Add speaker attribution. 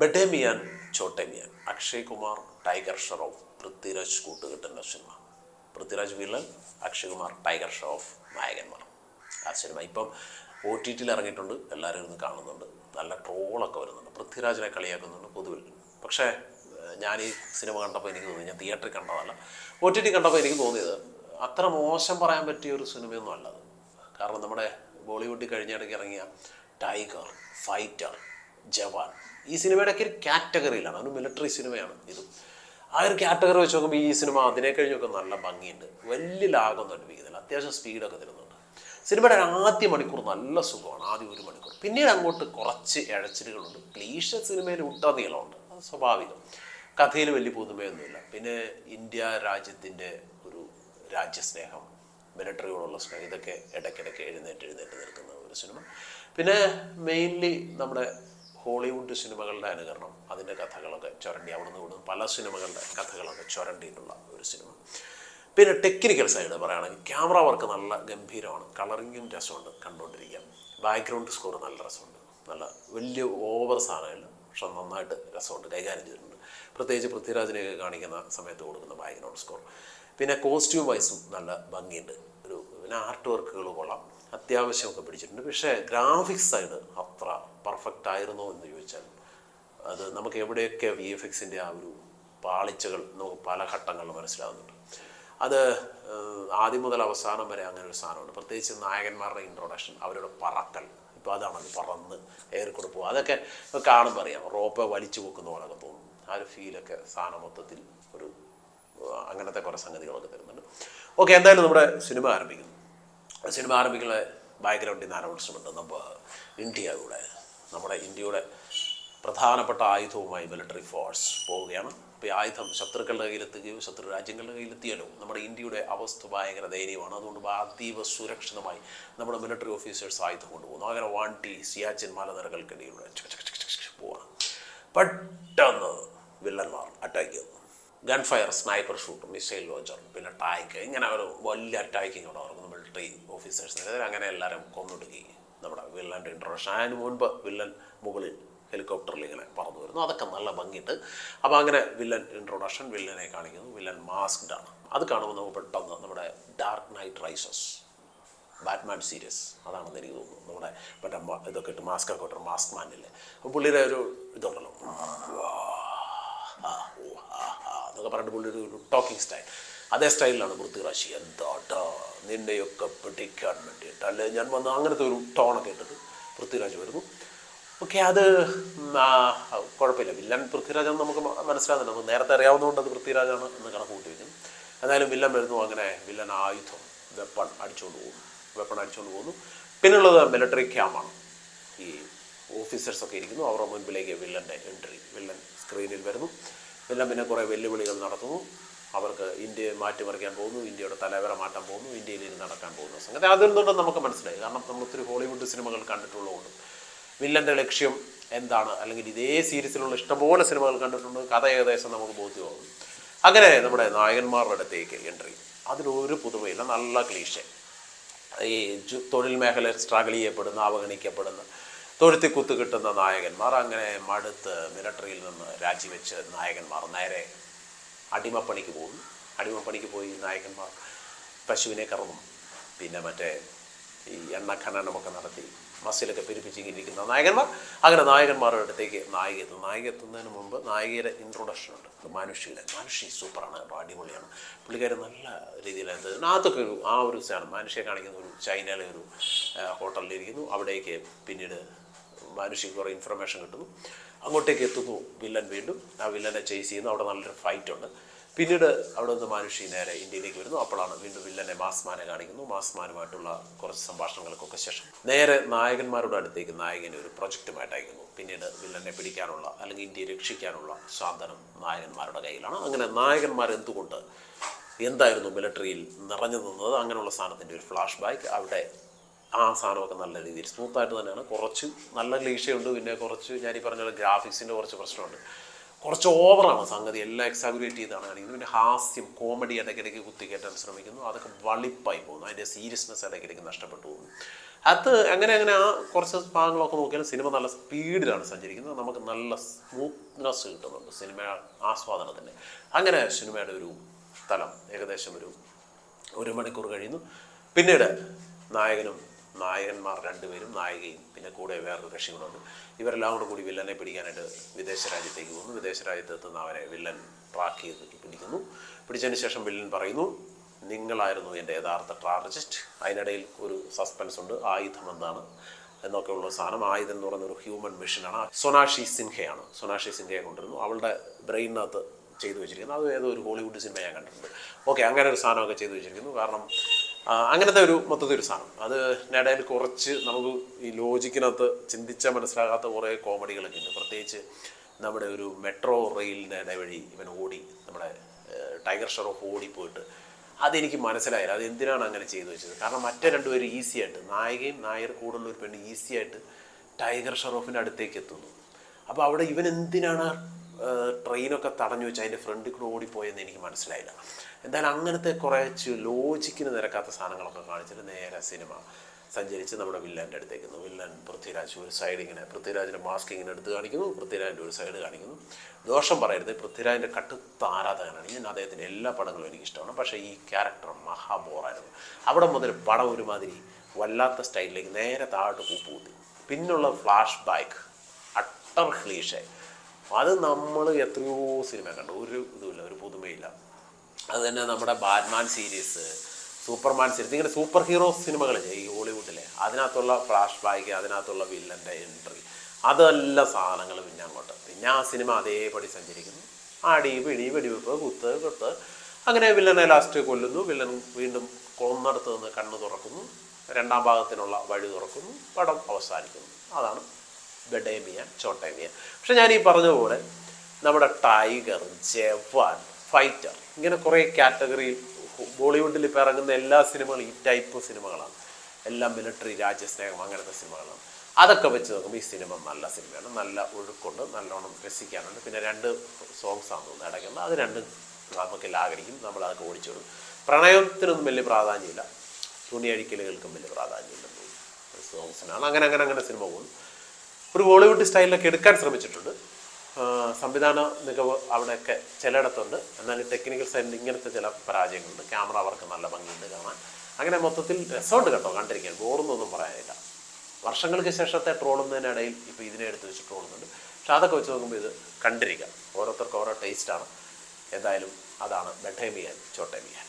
Speaker 1: ബഡേമിയാൻ Chote Miyan Akshay Kumar tiger Shroff Prithviraj കൂട്ടുകെട്ടുന്ന cinema. Prithviraj villain Akshay Kumar tiger Shroff നായകന്മാർ. ആ സിനിമ ഇപ്പം ഒ ടി ടിയിൽ ഇറങ്ങിയിട്ടുണ്ട്. എല്ലാവരും ഇരുന്ന് കാണുന്നുണ്ട്. നല്ല ട്രോളൊക്കെ വരുന്നുണ്ട്. പൃഥ്വിരാജിനെ കളിയാക്കുന്നുണ്ട് പൊതുവിൽ പക്ഷേ ഞാൻ ഈ സിനിമ കണ്ടപ്പോൾ എനിക്ക് തോന്നി ഞാൻ തിയേറ്ററിൽ കണ്ടതല്ല. ഒ ടി ടി കണ്ടപ്പോൾ എനിക്ക് തോന്നിയത് അത്ര മോശം പറയാൻ പറ്റിയ ഒരു സിനിമയൊന്നും അല്ലത് കാരണം നമ്മുടെ ബോളിവുഡിൽ കഴിഞ്ഞിടയ്ക്ക് ഇറങ്ങിയ ടൈഗർ ഫൈറ്റർ ജവാൻ ഈ സിനിമയുടെ ഒക്കെ ഒരു കാറ്റഗറിയിലാണ്. ഒരു മിലിറ്ററി സിനിമയാണ് ഇത്. ആ ഒരു കാറ്റഗറി വെച്ച് നോക്കുമ്പോൾ ഈ സിനിമ അതിനെ കഴിഞ്ഞൊക്കെ നല്ല ഭംഗിയുണ്ട്. വലിയ ലാഗൊന്നും അനുഭവിക്കുന്നില്ല അത്യാവശ്യം സ്പീഡൊക്കെ തരുന്നുണ്ട്. സിനിമയുടെ ആദ്യ മണിക്കൂർ നല്ല സുഖമാണ്. ആദ്യം ഒരു മണിക്കൂർ. പിന്നീട് അങ്ങോട്ട് കുറച്ച് ഇഴച്ചിലുകളുണ്ട്. ക്ലീശ സിനിമയിൽ ഉടനീളമുണ്ട് അത് സ്വാഭാവികം. കഥയിൽ വലിയ പുതുമയൊന്നുമില്ല. പിന്നെ ഇന്ത്യ രാജ്യത്തിന്റെ ഒരു രാജ്യസ്നേഹം മിലിറ്ററിയോടുള്ള സ്നേഹം ഇതൊക്കെ ഇടയ്ക്കിടയ്ക്ക് എഴുന്നേറ്റ് എഴുന്നേറ്റ് നിൽക്കുന്ന ഒരു സിനിമ. പിന്നെ മെയിൻലി നമ്മുടെ ഹോളിവുഡ് സിനിമകളുടെ അനുകരണം അതിന്റെ കഥകളൊക്കെ ചുരണ്ടി അവിടുന്ന് ഇവിടുന്ന് പല സിനിമകളുടെ കഥകളൊക്കെ ചുരണ്ടിയിട്ടുള്ള ഒരു സിനിമ. പിന്നെ ടെക്നിക്കൽ സൈഡ് പറയുകയാണെങ്കിൽ ക്യാമറ വർക്ക് നല്ല ഗംഭീരമാണ്. കളറിങ്ങും രസമുണ്ട് കണ്ടുകൊണ്ടിരിക്കാം ബാക്ക്ഗ്രൗണ്ട് സ്കോർ നല്ല രസമുണ്ട്. നല്ല വലിയ ഓവർ സാധനമില്ല പക്ഷെ നന്നായിട്ട് രസമുണ്ട് കൈകാര്യം ചെയ്തിട്ടുണ്ട്. പ്രത്യേകിച്ച് പൃഥ്വിരാജിനെയൊക്കെ കാണിക്കുന്ന സമയത്ത് കൊടുക്കുന്ന ബാക്ക്ഗ്രൗണ്ട് സ്കോർ പിന്നെ കോസ്റ്റ്യൂം വൈസും നല്ല ഭംഗിയുണ്ട്. ഒരു പിന്നെ ആർട്ട് വർക്കുകൾ കൊള്ളാം. അത്യാവശ്യമൊക്കെ പിടിച്ചിട്ടുണ്ട്. പക്ഷേ ഗ്രാഫിക്സ് സൈഡ് അത്ര പെർഫെക്റ്റ് ആയിരുന്നോ എന്ന് ചോദിച്ചാൽ അത് നമുക്ക് എവിടെയൊക്കെ വി എഫ് എക്സിന്റെ ആ ഒരു പാളിച്ചകൾ നമുക്ക് പല ഘട്ടങ്ങളിൽ മനസ്സിലാകുന്നുണ്ട് അത് ആദ്യം മുതൽ അവസാനം വരെ അങ്ങനെ ഒരു സാധനമുണ്ട്. പ്രത്യേകിച്ച് നായകന്മാരുടെ ഇൻട്രൊഡക്ഷൻ അവരുടെ പറക്കൽ. ഇപ്പോൾ അതാണ് പറന്ന് എയറിൽ കൂടെ പോകുക അതൊക്കെ കാണുമ്പോൾ അറിയാം. റോപ്പ് വലിച്ചു പൊക്കുന്ന പോലൊക്കെ തോന്നും. ആ ഒരു ഫീലൊക്കെ സാധനം മൊത്തത്തിൽ ഒരു അങ്ങനത്തെ കുറേ സംഗതികളൊക്കെ തരുന്നുണ്ട്. ഓക്കെ എന്തായാലും നമ്മുടെ സിനിമ ആരംഭിക്കുന്നു. സിനിമ ആരംഭിക്കുന്ന ബാക്ക്ഗ്രൗണ്ടിൽ നിന്ന് അനൗൺസ്മെന്റ് നമ്മൾ ഇന്ത്യയുടെ നമ്മുടെ ഇന്ത്യയുടെ പ്രധാനപ്പെട്ട ആയുധവുമായി മിലിറ്ററി ഫോഴ്സ് പോവുകയാണ്. അപ്പോൾ ഈ ആയുധം ശത്രുക്കളുടെ കയ്യിലെത്തുകയോ ശത്രു രാജ്യങ്ങളുടെ കയ്യിലെത്തിയാലോ നമ്മുടെ ഇന്ത്യയുടെ അവസ്ഥ ഭയങ്കര ദയനീയമാണ്. അതുകൊണ്ട് അതീവ സുരക്ഷിതമായി നമ്മുടെ മിലിറ്ററി ഓഫീസേഴ്സ് ആയുധം കൊണ്ടുപോകുന്നു. അങ്ങനെ വാണ്ടി സിയാച്ചിൻ മലനിരകൾക്കിടയിലൂടെ പോവാണ്. പെട്ടെന്ന് വില്ലന്മാർ അറ്റാക്ക് ചെയ്യുന്നു. Gun fire sniper shoot missile launcher പിന്നെ ടാങ്ക് ഇങ്ങനെ ഒരു വലിയ അറ്റാക്കിങ് അവിടെ നടക്കുന്നു. മിലിറ്ററി ഓഫീസേഴ്സിനെതിരെ അങ്ങനെ എല്ലാവരും കൊന്നൊടുക്കി. നമ്മുടെ വില്ലന്റെ ഇൻട്രോഷൻ അതിന് മുൻപ് വില്ലൻ മുകളിൽ ഹെലികോപ്റ്ററിൽ ഇങ്ങനെ പറന്നു വരുന്നു. അതൊക്കെ നല്ല ഭംഗിയിട്ട് അപ്പോൾ അങ്ങനെ വില്ലൻ ഇൻട്രൊഡക്ഷൻ വില്ലനെ കാണിക്കുന്നു. വില്ലൻ മാസ്ക്ഡ് ആണ് അത് കാണുമ്പോൾ നമുക്ക് പെട്ടെന്ന് നമ്മുടെ dark night rises Batman series അതാണെന്ന് എനിക്ക് തോന്നുന്നു. നമ്മുടെ മറ്റേ ഇതൊക്കെ ഇട്ട് മാസ്ക് ഒക്കെ ഇട്ട് മാസ്ക് മാനില്ലേ അപ്പോൾ പുള്ളിയുടെ ഒരു ഇതുണ്ടല്ലോ. എന്നൊക്കെ പറഞ്ഞിട്ട് പുള്ളിയുടെ ഒരു ടോക്കിംഗ് സ്റ്റൈൽ അതേ സ്റ്റൈലിലാണ് പൃഥ്വിരാശി എന്താട്ടാ നിന്നെയൊക്കെ പിടിക്കാൻ വേണ്ടിയിട്ട്. അല്ലെ ഞാൻ വന്ന് അങ്ങനത്തെ ഒരു ടോണൊക്കെ ഇട്ടത് പൃഥ്വിരാജ് വരുന്നു. ഓക്കെ അത് കുഴപ്പമില്ല. വില്ലൻ പൃഥ്വിരാജാന്ന് നമുക്ക് മനസ്സിലാകുന്നില്ല. നമുക്ക് നേരത്തെ അറിയാവുന്നതുകൊണ്ട് അത് പൃഥ്വിരാജാണ് എന്ന് കണക്ക് കൂട്ടി വയ്ക്കുന്നു എന്നാലും വില്ലൻ വരുന്നു അങ്ങനെ. വില്ലൻ ആയുധം വെപ്പൺ അടിച്ചുകൊണ്ട് പോകുന്നു. വെപ്പൺ അടിച്ചുകൊണ്ട് പോകുന്നു. പിന്നുള്ളത് മിലിറ്ററി ക്യാമാണ് ഈ ഓഫീസേഴ്സൊക്കെ ഇരിക്കുന്നു. അവരുടെ മുൻപിലേക്ക് വില്ലന്റെ എൻട്രി വില്ലൻ സ്ക്രീനിൽ വരുന്നു. വില്ലൻ പിന്നെ കുറേ വെല്ലുവിളികൾ നടത്തുന്നു. അവർക്ക് ഇന്ത്യയെ മാറ്റിമറിക്കാൻ പോകുന്നു ഇന്ത്യയുടെ തലവര മാറ്റാൻ പോകുന്നു ഇന്ത്യയിൽ ഇരുന്ന് നടക്കാൻ പോകുന്ന സംഗതി. അതിൽ നിന്നും നമുക്ക് മനസ്സിലായി. കാരണം നമ്മൾ ഒത്തിരി ഹോളിവുഡ് സിനിമകൾ കണ്ടിട്ടുള്ളതുകൊണ്ട്. വില്ലന്റെ ലക്ഷ്യം എന്താണ്? അല്ലെങ്കിൽ ഇതേ സീരീസിലുള്ള ഇഷ്ടംപോലെ സിനിമകൾ കണ്ടിട്ടുണ്ട്. കഥ ഏകദേശം നമുക്ക് ബോധ്യമാകും. അങ്ങനെ നമ്മുടെ നായകന്മാരുടെ അടുത്തേക്ക് എൻട്രി. അതിലൊരു പുതുമയില്ല നല്ല ക്ലീശ. ഈ തൊഴിൽ മേഖലയിൽ സ്ട്രഗിൾ ചെയ്യപ്പെടുന്ന അവഗണിക്കപ്പെടുന്ന തൊഴുത്തി കുത്തു കിട്ടുന്ന നായകന്മാർ അങ്ങനെ മടുത്ത് മിലിറ്ററിയിൽ നിന്ന് രാജിവെച്ച് നായകന്മാർ നേരെ അടിമപ്പണിക്ക് പോകും. അടിമപ്പണിക്ക് പോയി നായകന്മാർ പശുവിനെ കറന്നും പിന്നെ മറ്റേ ഈ എണ്ണ ഖനനമൊക്കെ നടത്തി മസിലൊക്കെ പെരുപ്പിച്ചിരിക്കുന്ന നായകന്മാർ. അങ്ങനെ നായകന്മാരുടെ അടുത്തേക്ക് നായിക എത്തും നായിക എത്തുന്നതിന് മുമ്പ് നായികയുടെ ഇൻട്രൊഡക്ഷൻ ഉണ്ട്. മാനുഷിയുടെ മാനുഷി സൂപ്പറാണ്. കേട്ടോ അടിപൊളിയാണ്. പുള്ളിക്കാരൻ നല്ല രീതിയിൽ എന്ത് അതൊക്കെ ഒരു ആ ഒരു സാധനം. മാനുഷിയെ കാണിക്കുന്ന ഒരു ചൈനയിലെ ഒരു ഹോട്ടലിലിരിക്കുന്നു. അവിടേക്ക് പിന്നീട് മാനുഷിക്ക് കുറേ ഇൻഫർമേഷൻ കിട്ടുന്നു. അങ്ങോട്ടേക്ക് എത്തുന്നു. വില്ലൻ വീണ്ടും ആ വില്ലനെ ചേസ് ചെയ്യുന്നു. അവിടെ നല്ലൊരു ഫൈറ്റ് ഉണ്ട്. പിന്നീട് അവിടെ നിന്ന് മാനുഷി നേരെ ഇന്ത്യയിലേക്ക് വരുന്നു. അപ്പോഴാണ് വീണ്ടും വില്ലനെ മാസ്മാനെ കാണിക്കുന്നു. മാസ്മാനുമായിട്ടുള്ള കുറച്ച് സംഭാഷണങ്ങൾക്കൊക്കെ ശേഷം നേരെ നായകന്മാരുടെ അടുത്തേക്ക് നായകനെ ഒരു പ്രൊജക്റ്റുമായിട്ട് അയക്കുന്നു. പിന്നീട് വില്ലനെ പിടിക്കാനുള്ള അല്ലെങ്കിൽ ഇന്ത്യയെ രക്ഷിക്കാനുള്ള സാധനം നായകന്മാരുടെ കയ്യിലാണ്. അങ്ങനെ നായകന്മാർ എന്തുകൊണ്ട് എന്തായിരുന്നു മിലിറ്ററിയിൽ നിറഞ്ഞു നിന്നത്? അങ്ങനെയുള്ള സാധനത്തിന്റെ ഒരു ഫ്ലാഷ് ബാക്ക് അവിടെ ആ സാധനമൊക്കെ നല്ല രീതിയിൽ സ്മൂത്തായിട്ട് തന്നെയാണ്. കുറച്ച് നല്ല ലീഷയുണ്ട് പിന്നെ കുറച്ച് ഞാൻ ഈ പറഞ്ഞ ഗ്രാഫിക്സിന്റെ കുറച്ച് പ്രശ്നമുണ്ട്. കുറച്ച് ഓവറാണ് സംഗതി. എല്ലാം എക്സാഗുറേറ്റ് ചെയ്താണ് കാണിക്കുന്നത്. പിന്നെ ഹാസ്യം കോമഡി ഇടയ്ക്കിടയ്ക്ക് കുത്തിക്കയറ്റാൻ ശ്രമിക്കുന്നു. അതൊക്കെ വളിപ്പായി പോകുന്നു. അതിന്റെ സീരിയസ്നെസ് ഇടയ്ക്കിടയ്ക്ക് നഷ്ടപ്പെട്ടു പോകുന്നു. അത് അങ്ങനെ അങ്ങനെ ആ കുറച്ച് ഭാഗങ്ങളൊക്കെ നോക്കിയാൽ സിനിമ നല്ല സ്പീഡിലാണ് സഞ്ചരിക്കുന്നത്. നമുക്ക് നല്ല സ്മൂത്ത്നെസ് കിട്ടുന്നുണ്ട് സിനിമ ആസ്വാദനത്തിന്. അങ്ങനെ സിനിമയുടെ ഒരു തലം ഏകദേശം ഒരു ഒരു മണിക്കൂർ കഴിയുന്നു. പിന്നീട് നായകനും നായകന്മാർ രണ്ടുപേരും നായികയും പിന്നെ കൂടെ വേറൊരു കക്ഷികളുണ്ട്. ഇവരെല്ലാം കൂടെ കൂടി വില്ലനെ പിടിക്കാനായിട്ട് വിദേശ രാജ്യത്തേക്ക് പോകുന്നു. വിദേശ രാജ്യത്ത് എത്തുന്ന അവരെ വില്ലൻ ട്രാക്ക് ചെയ്ത് പിടിക്കുന്നു. പിടിച്ചതിന് ശേഷം വില്ലൻ പറയുന്നു നിങ്ങളായിരുന്നു എന്റെ യഥാർത്ഥ ടാർജറ്റ് അതിനിടയിൽ ഒരു സസ്പെൻസ് ഉണ്ട്. ആയുധം എന്താണ്? എന്നൊക്കെയുള്ള സാധനം. ആയുധം എന്ന് പറയുന്ന ഒരു ഹ്യൂമൻ മെഷീനാണ്. സൊനാഷി സിൻഹയാണ്. സൊനാഷി സിൻഹയെ കൊണ്ടുവരുന്നു. അവളുടെ ബ്രെയിനകത്ത് ചെയ്തു വെച്ചിരിക്കുന്നു. അത് ഏതോ ഒരു ഹോളിവുഡ് സിനിമ ഞാൻ കണ്ടിട്ടുണ്ട്. ഓക്കെ അങ്ങനെ ഒരു സാധനമൊക്കെ ചെയ്തു വെച്ചിരിക്കുന്നു. കാരണം അങ്ങനത്തെ ഒരു മൊത്തത്തിൽ ഒരു സാധനം. അത് നേടാൻ കുറച്ച് നമുക്ക് ഈ ലോജിക്കിനകത്ത് ചിന്തിച്ചാൽ മനസ്സിലാകാത്ത കുറേ കോമഡികളൊക്കെ ഉണ്ട്. പ്രത്യേകിച്ച് നമ്മുടെ ഒരു മെട്രോ റെയിലിന്റെ ഇടവഴി ഇവൻ ഓടി നമ്മുടെ ടൈഗർ ഷെറോഫ് ഓടിപ്പോയിട്ട് അതെനിക്ക് മനസ്സിലായില്ല. അത് എന്തിനാണ് അങ്ങനെ ചെയ്തു വെച്ചത്? കാരണം മറ്റേ രണ്ടുപേരും ഈസി ആയിട്ട് നായികയും നായർ കൂടുള്ള ഒരു പെണ്ണ് ഈസി ആയിട്ട് ടൈഗർ ഷെറോഫിന്റെ അടുത്തേക്ക് എത്തുന്നു. അപ്പോൾ അവിടെ ഇവൻ എന്തിനാണ് ട്രെയിനൊക്കെ തടഞ്ഞു വെച്ച് അതിന്റെ ഫ്രണ്ടിൽ കൂടെ ഓടിപ്പോയെന്ന് എനിക്ക് മനസ്സിലായില്ല. എന്തായാലും അങ്ങനത്തെ കുറച്ച് ലോജിക്കിന് നിരക്കാത്ത സാധനങ്ങളൊക്കെ കാണിച്ചിട്ട് നേരെ സിനിമ സഞ്ചരിച്ച് നമ്മുടെ വില്ലന്റെ അടുത്തേക്ക് വില്ലൻ പൃഥ്വിരാജ് ഒരു സൈഡ് ഇങ്ങനെ പൃഥ്വിരാജിന്റെ മാസ്ക് ഇങ്ങനെ എടുത്ത് കാണിക്കുന്നു പൃഥ്വിരാജിന്റെ ഒരു സൈഡ് കാണിക്കുന്നു. ദോഷം പറയരുത് പൃഥ്വിരാജിന്റെ കട്ടുത്ത ആരാധകനാണ്. ഞാൻ അദ്ദേഹത്തിന്റെ എല്ലാ പടങ്ങളും എനിക്കിഷ്ടമാണ്. പക്ഷേ ഈ ക്യാരക്ടർ മഹാബോറായിരുന്നു. അവിടെ മുതൽ പടം ഒരുമാതിരി വല്ലാത്ത സ്റ്റൈലിലേക്ക് നേരെ താഴോട്ട് പൂപ്പൂത്തി പിന്നുള്ള ഫ്ലാഷ് ബാക്ക് അട്ടർ ക്ലീഷേ അത് നമ്മൾ എത്രയോ സിനിമ കണ്ടു. ഒരു ഇതുമില്ല ഒരു പുതുമയില്ല. അത് തന്നെ നമ്മുടെ ബാറ്റ്മാൻ സീരീസ് സൂപ്പർമാൻ സീരീസ് ഇങ്ങനെ സൂപ്പർ ഹീറോ സിനിമകളില്ലേ ഈ ഹോളിവുഡിലെ. അതിനകത്തുള്ള ഫ്ലാഷ് ബാക്ക് അതിനകത്തുള്ള വില്ലന്റെ എൻട്രി അതെല്ലാം സാധനങ്ങൾ പിന്നെ അങ്ങോട്ട്. പിന്നെ ആ സിനിമ അതേപടി സഞ്ചരിക്കുന്നു. ആടി പിടി വെടിവെപ്പ് കുത്ത് കുത്ത് അങ്ങനെ വില്ലനെ ലാസ്റ്റ് കൊല്ലുന്നു. വില്ലൻ വീണ്ടും കൊന്നടത്ത് നിന്ന് കണ്ണ് തുറക്കുന്നു. രണ്ടാം ഭാഗത്തിനുള്ള വഴി തുറക്കുന്നു. പടം അവസാനിക്കുന്നു. അതാണ് ബെഡേമിയ ചോട്ടേമിയ പക്ഷെ ഞാൻ ഈ പറഞ്ഞ പോലെ നമ്മുടെ ടൈഗർ ജവാൻ ഫൈറ്റർ ഇങ്ങനെ കുറേ കാറ്റഗറി ബോളിവുഡിൽ ഇപ്പോൾ ഇറങ്ങുന്ന എല്ലാ സിനിമകളും ഈ ടൈപ്പ് സിനിമകളാണ്. എല്ലാം മിലിറ്ററി രാജ്യസ്നേഹം അങ്ങനത്തെ സിനിമകളാണ്. അതൊക്കെ വെച്ച് നോക്കുമ്പോൾ ഈ സിനിമ നല്ല സിനിമയാണ്. നല്ല ഒഴുക്കുണ്ട് നല്ലോണം രസിക്കാനുണ്ട്. പിന്നെ രണ്ട് സോങ്സ് ആണ് തോന്നുന്നത് അടയ്ക്കുന്നത് അത് രണ്ടും നമുക്ക് ലാഗടിക്കും നമ്മൾ അതൊക്കെ ഓടിച്ചോടും പ്രണയത്തിനൊന്നും വലിയ പ്രാധാന്യമില്ല. തുണിയഴിക്കലുകൾക്കും വലിയ പ്രാധാന്യമില്ലെന്ന് തോന്നുന്നു സോങ്സിനാണ് അങ്ങനെ അങ്ങനെ അങ്ങനെ സിനിമ പോകുന്നു. ഒരു ബോളിവുഡ് സ്റ്റൈലിലൊക്കെ എടുക്കാൻ ശ്രമിച്ചിട്ടുണ്ട്. സംവിധാന മികവ് അവിടെയൊക്കെ ചിലയിടത്തുണ്ട്. എന്നാൽ ടെക്നിക്കൽ സൈഡിൽ ഇങ്ങനത്തെ ചില പരാജയങ്ങളുണ്ട്. ക്യാമറ വർക്ക് നല്ല ഭംഗിയുണ്ട് കാണാൻ. അങ്ങനെ മൊത്തത്തിൽ രസമുണ്ട് കേട്ടോ കണ്ടിരിക്കാൻ. ബോറൊന്നൊന്നും പറയാനില്ല. വർഷങ്ങൾക്ക് ശേഷത്തെ ട്രോളുന്നതിനിടയിൽ ഇപ്പോൾ ഇതിനെ എടുത്ത് വെച്ച് ട്രോളുന്നുണ്ട്. പക്ഷെ അതൊക്കെ വെച്ച് നോക്കുമ്പോൾ ഇത് കണ്ടിരിക്കാം. ഓരോരുത്തർക്കും ഓരോ ടേസ്റ്റാണ് എന്തായാലും അതാണ് ബെട്ടേമിയാൻ ചോട്ടേമിയാൻ.